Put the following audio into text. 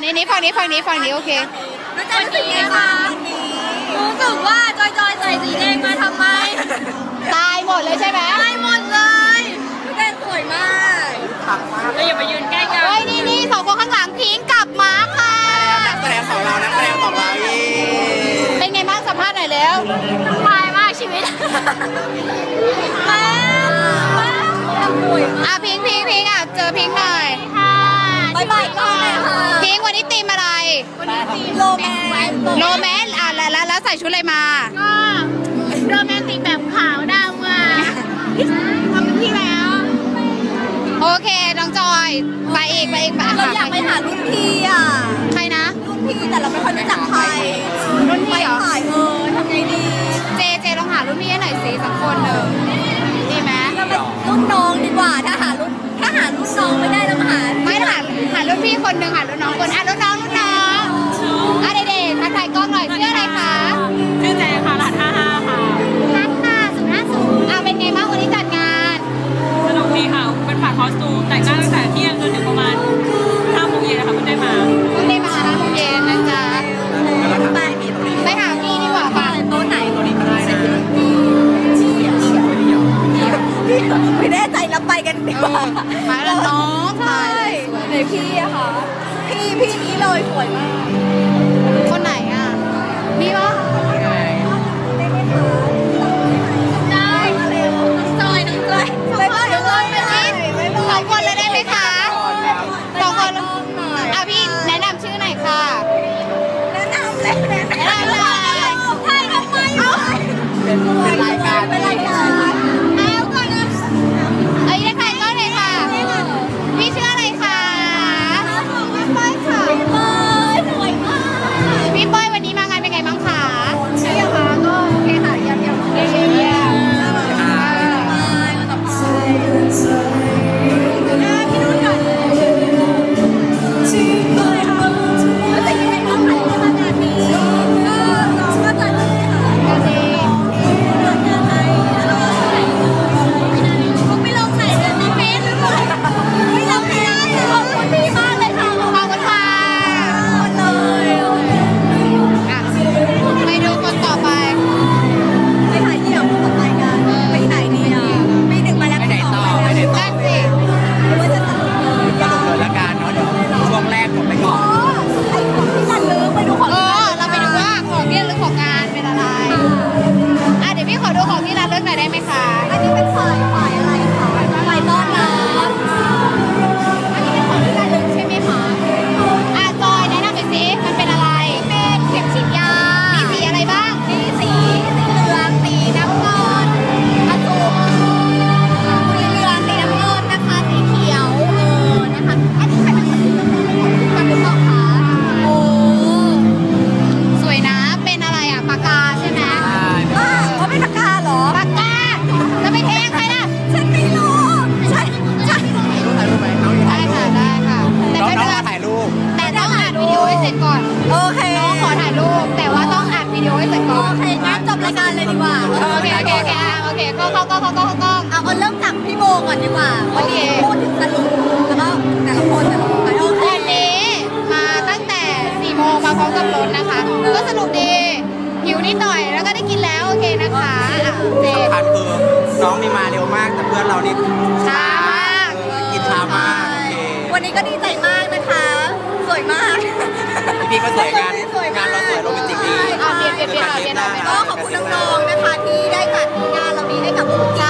นตรงนี้อันนี้นี่ฝั่งนี้ฝั่งนี้ฝั่งนี้โอเครู้จักสีแดงคะรู้สึกว่าจอยจอยใส่สีแดงมาทำไม ตายหมดเลยใช่ไหมได้หมดเลยแดงสวยมากปังมากแล้วอย่าไปยืนใกล้กันเฮ้ยนี่นี่สองคนข้างหลังพิงค์กับมาร์คค่ะนักแสดงของเรานักแสดงของเราเย้เป็นไงบ้างสัมภาษณ์หน่อยแล้วสบายมากชีวิตมามาสวยมากอะพิงค์พิงค์พิงค์อะเจอพิงค์หน่อยค่ะบายบายก่อนเลยค่ะพิงค์ วันนี้ตีมอะไร วันนี้ตีโลแมนโรแมนต์อะแล้วแล้วแล้วใส่ชุดอะไรมา ก็โรแมนติกแบบขาวดำอะทำเป็นพี่แล้ว โอเค น้องจอย ไปอีกไปอีกไปเราอยากไปหารุ่นพี่อะ ใครนะ รุ่นพี่แต่เราไม่ค่อยรู้จักใครรุ่นพี่เหรอไปถ่ายเออ ดีกว่ามาแล้วน้องใช่ไหนพี่อะค่ะ พี่พี่นี้เลยสวยมากายการเลยดีกว่าโอเคโอเคโอเคอะโอเคก็ก็ก็ก็ก็ก็เอาคนเริ่มจากพี่โบก่อนดีกว่าโอเคพูดถึงสรุปแล้วก็แต่ละคนแต่ละคนไปโอเควันนี้มาตั้งแต่4โมงมาพร้อมกับรถนะคะ ก็สนุกดีหิวนิดหน่อยแล้วก็ได้กินแล้วโอเคนะคะอะเจสำคัญคือน้องนี่มาเร็วมากแต่เพื่อนเรานี่ช้ามากเออกินช้ามากโอเควันนี้ก็ดีใจมากนะคะ สวยมากพี่ก็สวยงานงานเราสวยโรแมนติกดีอะเปลี่ยน เปลี่ยนเปลี่ยนเปลี่ยนก็ขอบคุณน้องๆนะคะที่ได้จัดงานเหล่านี้ให้กับพวกเรา